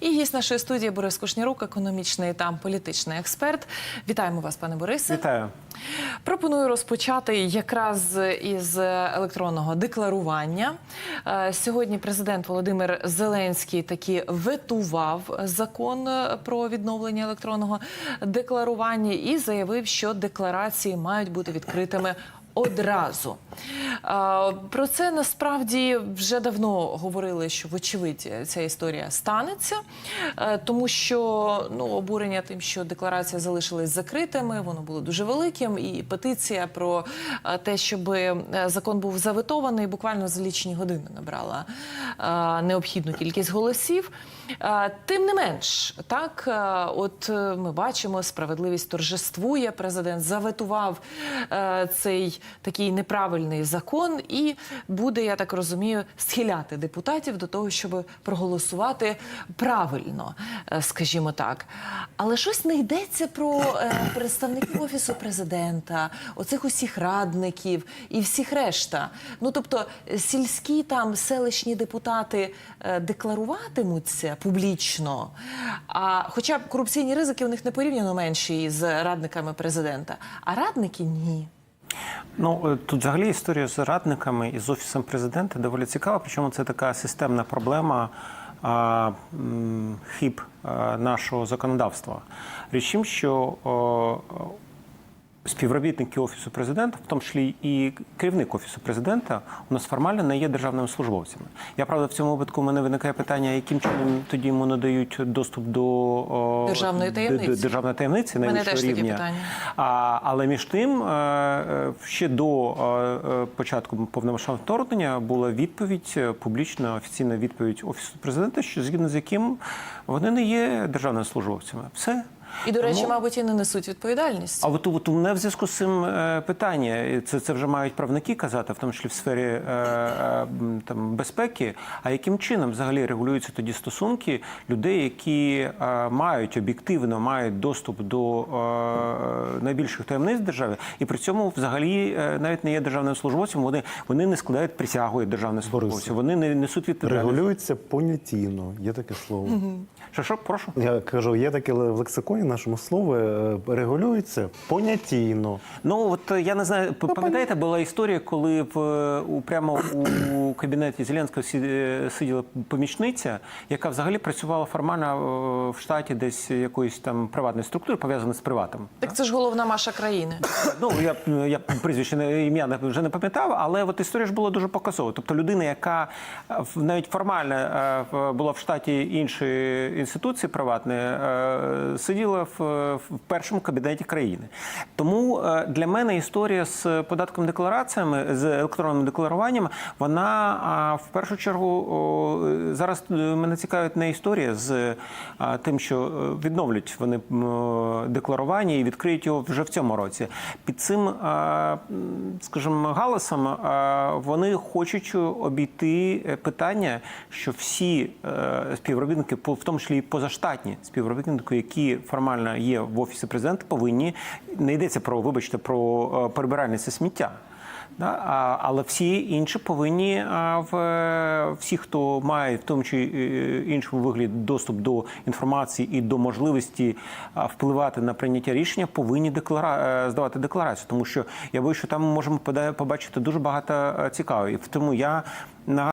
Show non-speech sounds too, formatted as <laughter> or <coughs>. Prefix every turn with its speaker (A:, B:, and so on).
A: І гість нашої студії Борис Кушнірук, економічний та політичний експерт. Вітаємо вас, пане Борисе.
B: Вітаю.
A: Пропоную розпочати якраз із електронного декларування. Е, Сьогодні президент Володимир Зеленський таки ветував закон про відновлення електронного декларування і заявив, що декларації мають бути відкритими. Одразу Е, про це насправді вже давно говорили, що вочевидь ця історія станеться, е, тому що ну обурення тим, що декларація залишилась закритими, воно було дуже великим. І петиція про е, те, щоб е, закон був заветований, буквально за лічені години набрала необхідну кількість голосів. Тим не менш, так от ми бачимо, справедливість торжествує. Президент заветував цей такий неправильний закон, і буде, я так розумію, схиляти депутатів до того, щоб проголосувати правильно, е, скажімо так. Але щось не йдеться про е, представників офісу президента, оцих усіх радників і всіх решта. Ну тобто, сільські там селищні депутати е, декларуватимуться публічно. А хоча б корупційні ризики у них не порівняно менші з радниками президента, а радники ні.
B: Ну е, тут взагалі історія з радниками і з офісом президента доволі цікава. Причому це така системна проблема а, хіб а, нашого законодавства. Річ що співробітники офісу президента, в тому числі і керівник офісу президента, у нас формально не є державними службовцями. Я правда в цьому випадку мене виникає питання, яким чином тоді йому надають доступ до о,
A: Державної таємниці.
B: державної таємниці
A: мене
B: найвищого рівня.
A: питання.
B: А, але між тим, е, е, ще до е, початку повномасштабного вторгнення була відповідь публічна офіційна відповідь офісу президента, що згідно з яким вони не є державними службовцями. Все.
A: І, до речі,
B: Тому-
A: мабуть, і не несуть відповідальність.
B: а от, от у мене в зв'язку з цим е, питання. І Це, це вже мають правники казати, в тому числі в сфері е, е, там, безпеки. А яким чином взагалі регулюються тоді стосунки людей, які е, мають об'єктивно мають доступ до е, найбільших таємниць держави, і при цьому взагалі е, навіть не є державним службовцем. Вони, вони не складають присягу як державних службовців. Вони не несуть відповідальність.
C: Регулюється понятійно, є таке слово.
B: Що, що, прошу?
C: Я кажу, є таке в лексиконі нашому слові, е, регулюється понятійно.
B: Ну от е, я не знаю, пам'ятаєте, була історія, коли в е, у прямо у кабінеті Зеленського сиділа помічниця, яка взагалі працювала формально в штаті десь якоїсь там приватної структури, пов'язаної з приватом.
A: Так це ж головна маша країни. <coughs>
B: Ну я я прізвище не- ім'я вже не пам'ятав, але от історія ж була дуже показова. Тобто людина, яка навіть формально була в штаті іншої інституції приватної, е, сиділа в, в першому кабінеті країни. Тому е, для мене історія з податком деклараціями, з електронним декларуванням, вона в першу чергу зараз е, мене цікавить не історія з тим, що е, відновлять вони е, декларування і відкриють його вже в цьому році. Під цим, скажімо, галасом вони хочуть обійти е, питання, що всі е, співробітники, в тому числі і позаштатні співробітники, які формально є в офісі президента, повинні не йдеться про, вибачте, про е, прибиральниця сміття. Да? Але всі інші повинні в е, всі, хто має в тому чи е, іншому вигляді доступ до інформації і до можливості впливати на прийняття рішення, повинні деклара... е, здавати декларацію. Тому що я боюсь, що там ми можемо побачити дуже багато е, цікавого. І тому я